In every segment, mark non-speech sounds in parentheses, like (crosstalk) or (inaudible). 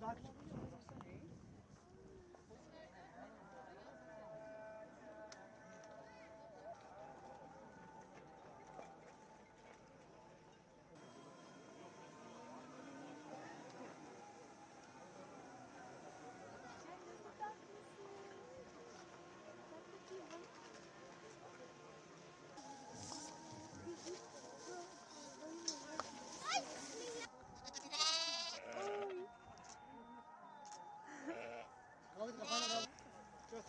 daha küçük.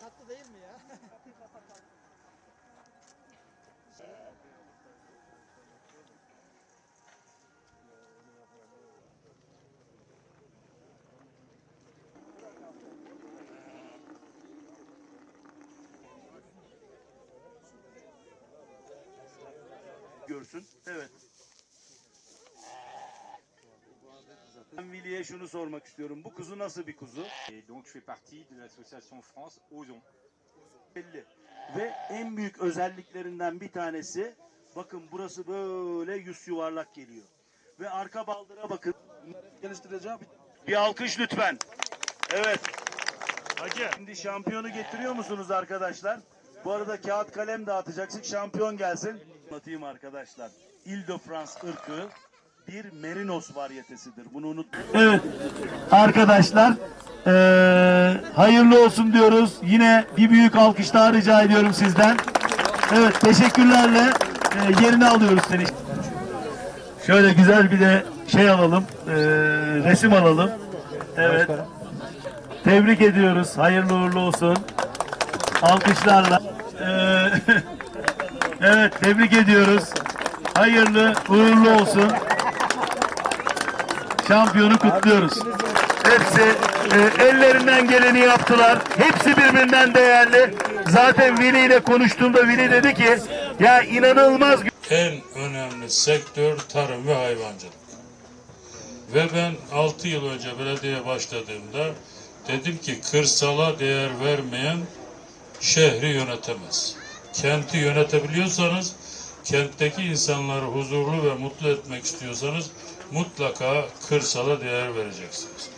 Çok tatlı değil mi ya? görsün. Evet. Ben Vili'ye şunu sormak istiyorum. Bu kuzu nasıl bir kuzu? Et donc je fais partie de l'association France Ozon. Belli. Ve en büyük özelliklerinden bir tanesi bakın burası böyle yüz yuvarlak geliyor. Ve arka baldıra bakın. Geliştireceğim. Bir alkış lütfen. Evet. Hacı. Şimdi şampiyonu getiriyor musunuz arkadaşlar? Bu arada kağıt kalem dağıtacaksın. Şampiyon gelsin. Anlatayım arkadaşlar. Ile de France ırkı bir merinos varyetesidir. Bunu unutmayın. Evet. Arkadaşlar eee, hayırlı olsun diyoruz. Yine bir büyük alkış daha rica ediyorum sizden. Evet teşekkürlerle eee, yerini alıyoruz seni. Şöyle güzel bir de şey alalım. eee, resim alalım. Evet. Tebrik ediyoruz. Hayırlı uğurlu olsun. Alkışlarla. Ee, (laughs) evet tebrik ediyoruz. Hayırlı uğurlu olsun. Şampiyonu kutluyoruz. Hepsi e, ellerinden geleni yaptılar. Hepsi birbirinden değerli. Zaten Vili ile konuştuğumda Vili dedi ki ya inanılmaz en önemli sektör tarım ve hayvancılık. Ve ben 6 yıl önce belediye başladığımda dedim ki kırsala değer vermeyen şehri yönetemez. Kenti yönetebiliyorsanız, kentteki insanları huzurlu ve mutlu etmek istiyorsanız mutlaka kırsala değer vereceksiniz.